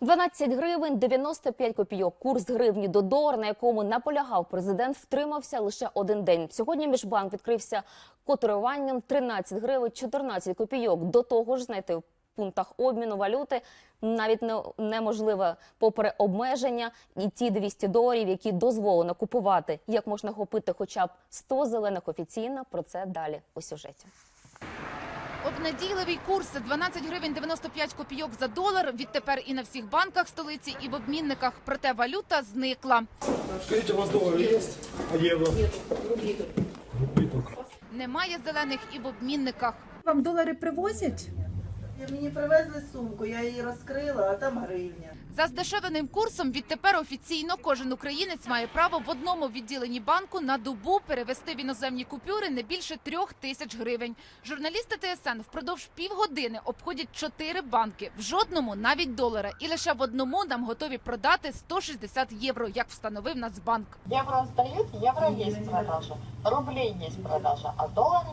12 гривень 95 копійок. Курс гривні до долара, на якому наполягав президент, втримався лише один день. Сьогодні міжбанк відкрився котируванням 13 гривень 14 копійок. До того ж, знайти в пунктах обміну валюти навіть не, неможливо попри обмеження і ті 200 доларів, які дозволено купувати. Як можна купити хоча б 100 зелених офіційно? Про це далі у сюжеті. Обнадійливий курс 12 гривень 95 копійок за долар. Відтепер і на всіх банках столиці, і в обмінниках. Проте валюта зникла. Скажіть, у вас долар є? А євро? Немає зелених і в обмінниках. Вам долари привозять? Мені привезли сумку, я її розкрила, а там гривня. За здешевленим курсом відтепер офіційно кожен українець має право в одному відділенні банку на добу перевести в іноземні купюри не більше трьох тисяч гривень. Журналісти ТСН впродовж півгодини обходять чотири банки, в жодному навіть долара, і лише в одному нам готові продати 160 євро, як встановив Нацбанк. Евро сдают, евро есть продажа. Рублей есть продажа, а доллары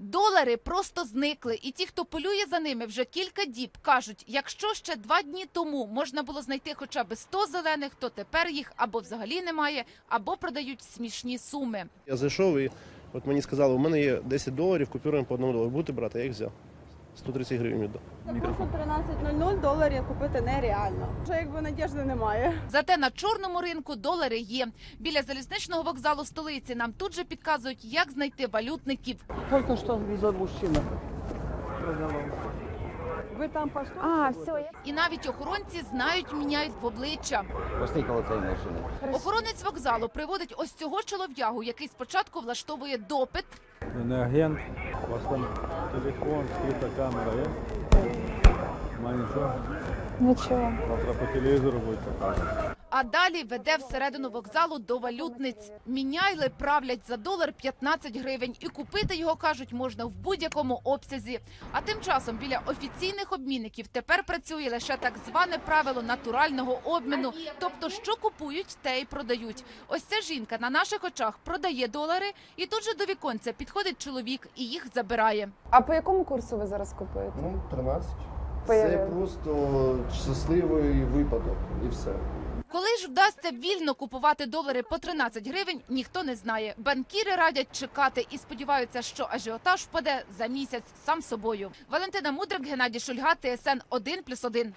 Долари просто зникли, і ті, хто полює за ними вже кілька діб, кажуть, якщо ще два дні тому можна було знайти хоча б 100 зелених, то тепер їх або взагалі немає, або продають смішні суми. Я зайшов і от мені сказали, у мене є 10 доларів купюрами по одному долару. Будете брати, я їх взяв. 130 гривень віддав. За курсом 13.00 доларів купити нереально. Вже якби надіжди немає. Зате на чорному ринку долари є. Біля залізничного вокзалу столиці нам тут же підказують, як знайти валютників. Только что видел мужчина. Ви там по що? А, все, І навіть охоронці знають, міняють в обличчя. Постоїкала цієї машини. Охоронець вокзалу приводить ось цього чолов'ягу, який спочатку влаштовує допит. Не агент, у вас там телефон, скрита камера є? Нема нічого? Нічого. Завтра по телевізору буде показувати. А далі веде всередину вокзалу до валютниць. Міняйли правлять за долар 15 гривень, і купити його кажуть можна в будь-якому обсязі. А тим часом біля офіційних обмінників тепер працює лише так зване правило натурального обміну. Тобто, що купують, те й продають. Ось ця жінка на наших очах продає долари, і тут же до віконця підходить чоловік і їх забирає. А по якому курсу ви зараз купуєте? Ну, 13. Це просто щасливий випадок і все. Коли ж вдасться вільно купувати долари по 13 гривень, ніхто не знає. Банкіри радять чекати і сподіваються, що ажіотаж впаде за місяць сам собою. Валентина Мудрик, Геннадій Шульга, ТСН 1+,1.